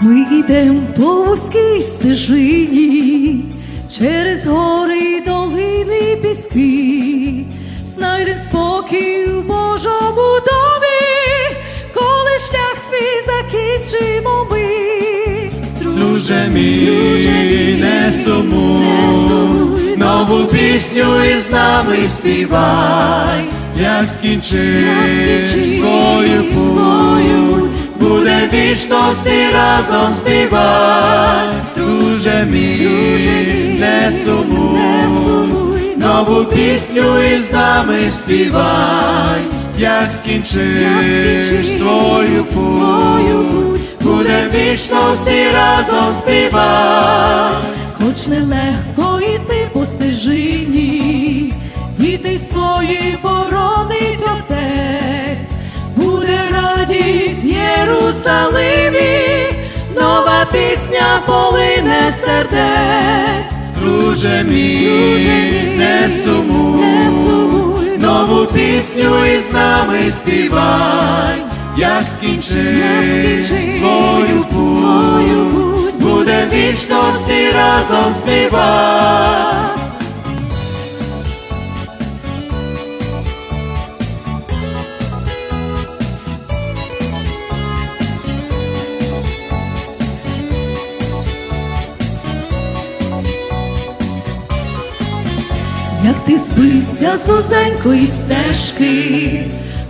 Ми йдем по вузькій стежині, через гори долини піски, знайдем спокій в Божому домі, коли шлях свій закінчимо ми. Друже мій, не сумуй, не сумуй, нову пісню із нами співай, як скінчиш скінчиш свою свою путь, буде вічно всі разом співай, друже мій, мій, не сумуй, нову пісню із нами співай, як скінчиш скінчиш свою путь. Буде вічно всі разом співай. Хоч нелегко йти по стежині, дітей свої пісня полине сердець. Друже мій, Друже мій, не сумуй, не сумуй, нову пісню із нами співай, як скінчиш свою путь, свою путь. буде вічно всі разом співай. Як ти збився з вузенької стежки,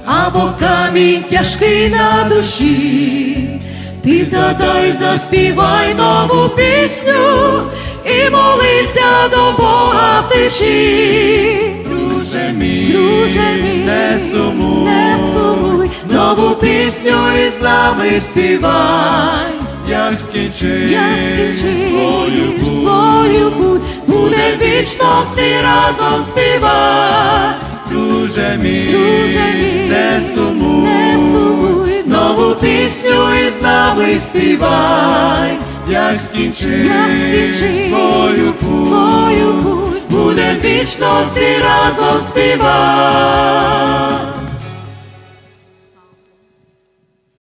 або камінь тяжкий на душі, ти задай, заспівай нову пісню і молися до Бога в тиші. Друже мій, Друже мій, не сумуй, не сумуй, нову пісню із нами співай, як скінчиш, Як скінчиш буде вічно всі разом співати. Друже мій, Друже мій, не сумуй, не сумуй, нову пісню із нами співай, як скінчиш, Як скінчиш свою путь. буде вічно всі разом співай.